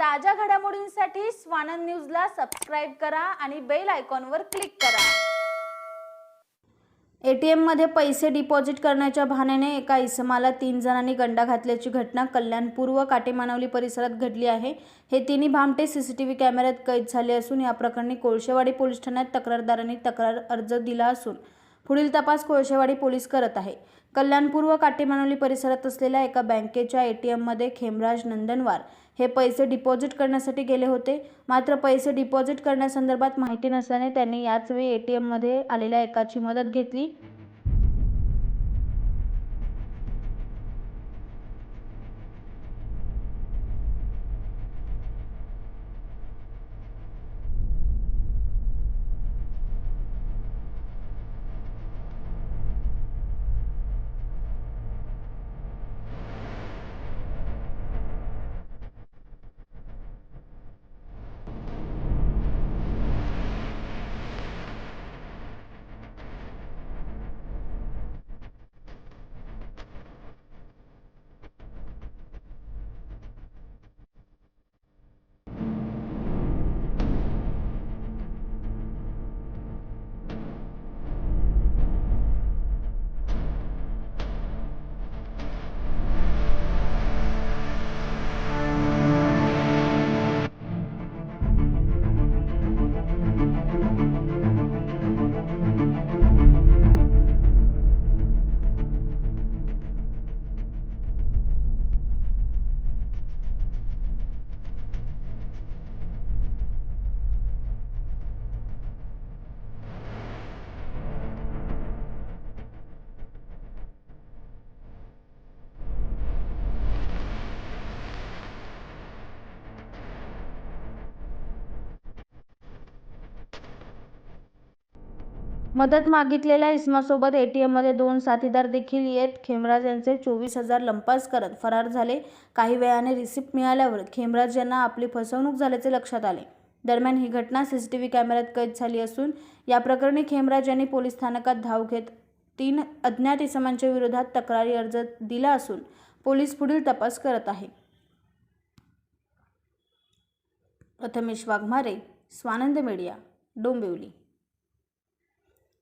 ताज्या घडामोडींसाठी स्वानंद न्यूजला सबस्क्राईब करा आणि बेल आयकॉनवर क्लिक करा. एटीएममध्ये पैसे डिपॉझिट करण्याच्या बहाण्याने एका इसमाला तीन जणांनी गंडा घातल्याची घटना कल्याणपूर्व काटेमानवली परिसरात घडली आहे. हे तिन्ही भामटे सीसीटीव्ही कॅमेऱ्यात कैद झाले असून या प्रकरणी कोळशेवाडी पोलीस ठाण्यात तक्रारदारांनी तक्रार अर्ज दिला असून पुढील तपास कोळशेवाडी पोलीस करत आहे. कल्याणपूर्व काटेमानोली परिसरात असलेल्या एका बँकेच्या एटीएममध्ये खेमराज नंदनवार हे पैसे डिपॉझिट करण्यासाठी गेले होते. मात्र पैसे डिपॉझिट करण्यासंदर्भात माहिती नसल्याने त्यांनी याचवेळी ए टी एममध्ये आलेल्या एकाची मदत घेतली. मदत मागितलेल्या इसमासोबत एटीएममध्ये दोन साथीदार देखील येत. खेमराज यांचे चोवीस हजार लंपास करत फरार झाले. काही वेळाने रिसिप्ट मिळाल्यावर खेमराज यांना आपली फसवणूक झाल्याचे लक्षात आले. दरम्यान ही घटना सीसीटीव्ही कॅमेऱ्यात कैद झाली असून या प्रकरणी खेमराज यांनी पोलीस स्थानकात धाव घेत तीन अज्ञात इसमांच्या विरोधात तक्रारी अर्ज दिला असून पोलीस पुढील तपास करत आहे. प्रथमेश वाघमारे स्वानंद मीडिया डोंबिवली.